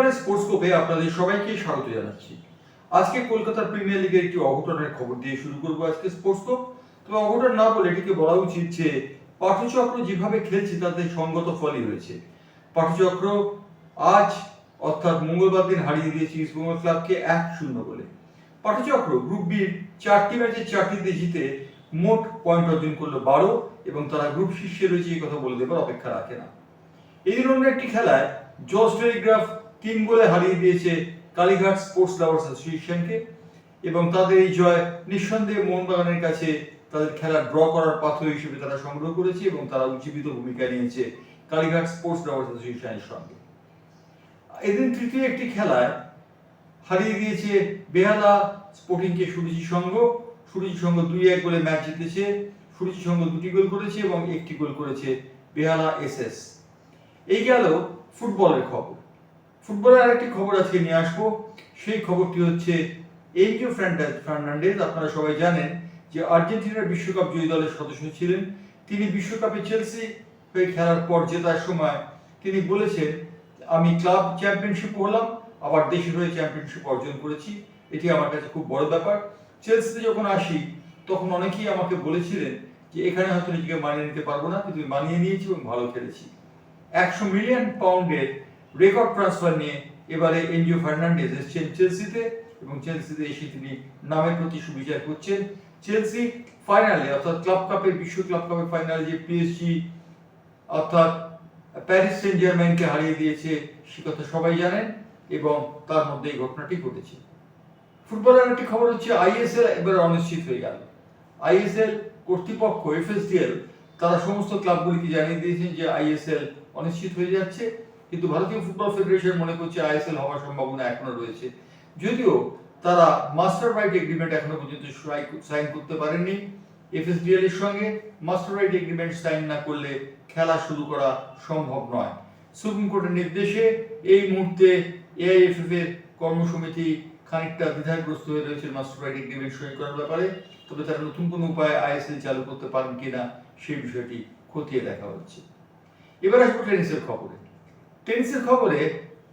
বুধবারের স্পোর্টস কোপে আপনাদের সবাইকে স্বাগত জানাচ্ছি। আজকে কলকাতার প্রিমিয়ার লিগের একটি অঘটনের খবর দিয়ে শুরু করব আজকে স্পোর্টস কোপ তবে অঘটন না বলে এটিকে বলা উচিত যে পাঠচক্র যেভাবে খেলছে, তাতে সঙ্গত ফলই হয়েছে পাঠচক্র আজ, অর্থাৎ মঙ্গলবার দিন হারিয়ে দিয়েছে ইস্টবেঙ্গল ক্লাবকে এক শূন্য বলে। পাঠচক্র গ্রুপ বির চারটি ম্যাচে চারটিতে জিতে মোট পয়েন্ট অর্জন করল বারো এবং তারা গ্রুপ শীর্ষে রয়েছে এই কথা বলে দেবার অপেক্ষা রাখে না। এই ধরনের একটি খেলায় জর্জ টেলিগ্রাফ তিন গোলে হারিয়ে দিয়েছে কালীঘাট স্পোর্টস লাভার্স অ্যাসোসিয়েশনকে এবং তাদের এই জয় নিঃসন্দেহে মোহনবাগানের কাছে তাদের খেলা ড্র করার পাথর হিসেবে তারা সংগ্রহ করেছে এবং তারা উজ্জীবিত ভূমিকা নিয়েছে কালীঘাট স্পোর্টস লাভার্স অ্যাসোসিয়েশনের সঙ্গে। এদিন তৃতীয় একটি খেলায় হারিয়ে দিয়েছে বেহালা স্পোর্টিংকে সুরুচি সংঘ। সুরুচি সংঘ দুই এক গোলে ম্যাচ জিতেছে। সুরুচি সংঘ দুটি গোল করেছে এবং একটি গোল করেছে বেহালা এস এস এই গেল ফুটবলের খবর। ফুটবলের আরেকটি খবর আজকে নিয়ে আসব। সেই খবরটি হচ্ছে এই এনজিও ফার্নান্ডেজ, আপনারা সবাই জানেন যে আর্জেন্টিনার বিশ্বকাপ জয়ী দলের সদস্য ছিলেন। তিনি বিশ্বকাপে চেলসি হয়ে খেলার পর জেতার সময় তিনি বলেছেন, আমি ক্লাব চ্যাম্পিয়নশিপ হলাম, আবার দেশের হয়ে চ্যাম্পিয়নশিপ অর্জন করেছি। এটি আমার কাছে খুব বড় ব্যাপার। চেলসিতে যখন আসি, তখন অনেকেই আমাকে বলেছিলেন যে, এখানে হয়তো নিজেকে মানিয়ে নিতে পারব না, কিন্তু মানিয়ে নিয়েছি এবং ভালো খেলেছি। একশো মিলিয়ন পাউন্ডের রেকর্ড ট্রান্সফার নিয়ে এবারে এনজিও ফার্নান্ডেজ এসেছেন চেলসিতে এবং চেলসিতে এসে তিনি নামের প্রতি সুবিচার করছেন। চেলসি ফাইনালে অর্থাৎ ক্লাব কাপের বিশ্ব ক্লাব কাপের ফাইনালে যে পিএসজি অর্থাৎ প্যারিস সেন্ট হারিয়ে দিয়েছে, সে কথা সবাই জানেন এবং তার মধ্যে এই ঘটনাটি ঘটেছে। ফুটবলের একটি খবর হচ্ছে আইএসএল এবার অনিশ্চিত হয়ে গেল। আইএসএল কর্তৃপক্ষ এফএসডিএল তারা সমস্ত ক্লাবগুলিকে জানিয়ে দিয়েছেন যে আইএসএল অনিশ্চিত হয়ে যাচ্ছে। কিন্তু ভারতীয় ফুটবল ফেডারেশন মনে করছে আইএসএল হওয়ার সম্ভাবনা এখনও রয়েছে। যদিও তারা মাস্টার রাইট এগ্রিমেন্ট এখনও পর্যন্ত সাইন করতে পারেননি এফএসডিএল এর সঙ্গে। মাস্টার রাইট এগ্রিমেন্ট সাইন না করলে খেলা শুরু করা সম্ভব নয়। সুপ্রিম কোর্টের নির্দেশে এই মুহূর্তে এআইএফএফ এর কর্মসমিতি খানিকটা দ্বিধাগ্রস্ত হয়ে রয়েছে মাস্টার রাইট এগ্রিমেন্ট সই করার ব্যাপারে। তবে তারা নতুন কোনো উপায়ে আইএসএল চালু করতে পারেন কিনা সেই বিষয়টি খতিয়ে দেখা হচ্ছে। এবার আসব টেনিসের খবরে। টেনিসের খবরে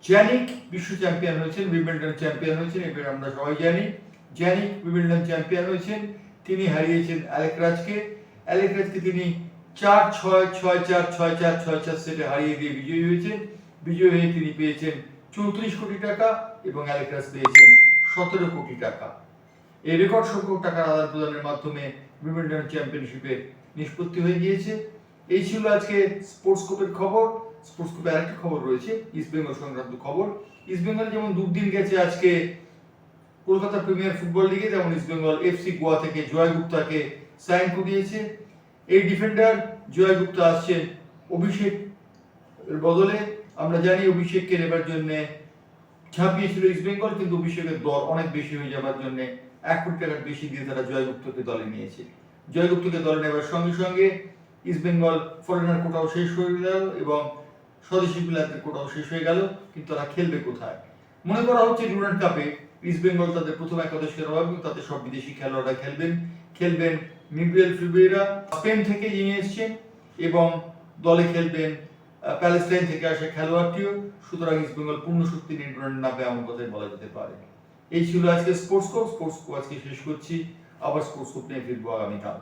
জ্যানিক বিশ্ব চ্যাম্পিয়ন হয়েছেন উইমেলডন চ্যাম্পিয়ন হয়েছেন এবার আমরা সবাই জানি। জ্যানিক উইমেলডন চ্যাম্পিয়ন হয়েছেন, তিনি হারিয়েছেন অ্যালেকরাজকে অ্যালেকরাজকে তিনি চার ছয় ছয় চার ছয় চার ছয় চার সেটে হারিয়ে দিয়ে বিজয়ী হয়েছেন। বিজয়ী হয়ে তিনি পেয়েছেন চৌত্রিশ কোটি টাকা এবং অ্যালেকরাজ পেয়েছেন সতেরো কোটি টাকা। এই রেকর্ড সংখ্যক টাকার আদান প্রদানের মাধ্যমে উইমেলডন চ্যাম্পিয়নশিপে নিষ্পত্তি হয়ে গিয়েছে। এই ছিল আজকে স্পোর্টস কোপের খবর। স্পোর্টস আরেকটা খবর রয়েছে ইস্ট বেঙ্গল সংক্রান্ত খবর। ইস্ট বেঙ্গল যেমন দুর্দিন গেছে আজকে কলকাতা প্রিমিয়ার ফুটবল লিগে যেমন ইস্ট বেঙ্গল এফসি গোয়া থেকে জয় গুপ্তাকে সাইন করিয়েছে। এই ডিফেন্ডার জয় গুপ্তা আসছেন অভিষেক বদলে। আমরা জানি অভিষেককে নেবার জন্য ঝাঁপিয়েছিল ইস্ট বেঙ্গল কিন্তু অভিষেকের দর অনেক বেশি হয়ে যাবার জন্য এক কোটি টাকার বেশি দিয়ে তারা জয়গুপ্তকে দলে নিয়েছে। জয়গুপ্তকে দলে নেবার সঙ্গে সঙ্গে ইস্ট বেঙ্গল ফরেনার কোটাও শেষ হয়ে গেল এবং স্বদেশি প্লেয়ারদের কোটাও শেষ হয়ে গেল, কিন্তু তারা খেলবে কোথায়? মনে করা হচ্ছে ডুরান্ড কাপে ইস্ট বেঙ্গল তাদের প্রথম একাদশের অভাব এবং তাদের সব বিদেশি খেলোয়াড়রা খেলবেন। খেলবেন মিগুয়েল ফিবেরা স্পেন থেকে যিনি এসছেন এবং দলে খেলবেন প্যালেস্টাইন থেকে আসা খেলোয়াড়টিও। সুতরাং ইস্ট বেঙ্গল পূর্ণ শক্তি ডুরান্ড নামে এমন কথাই বলা যেতে পারে। এই ছিল আজকে স্পোর্টস কোপ স্পোর্টস কোপ আজকে শেষ করছি। আবার স্পোর্টস কোপ নিয়ে ফিরবো আগামীকাল।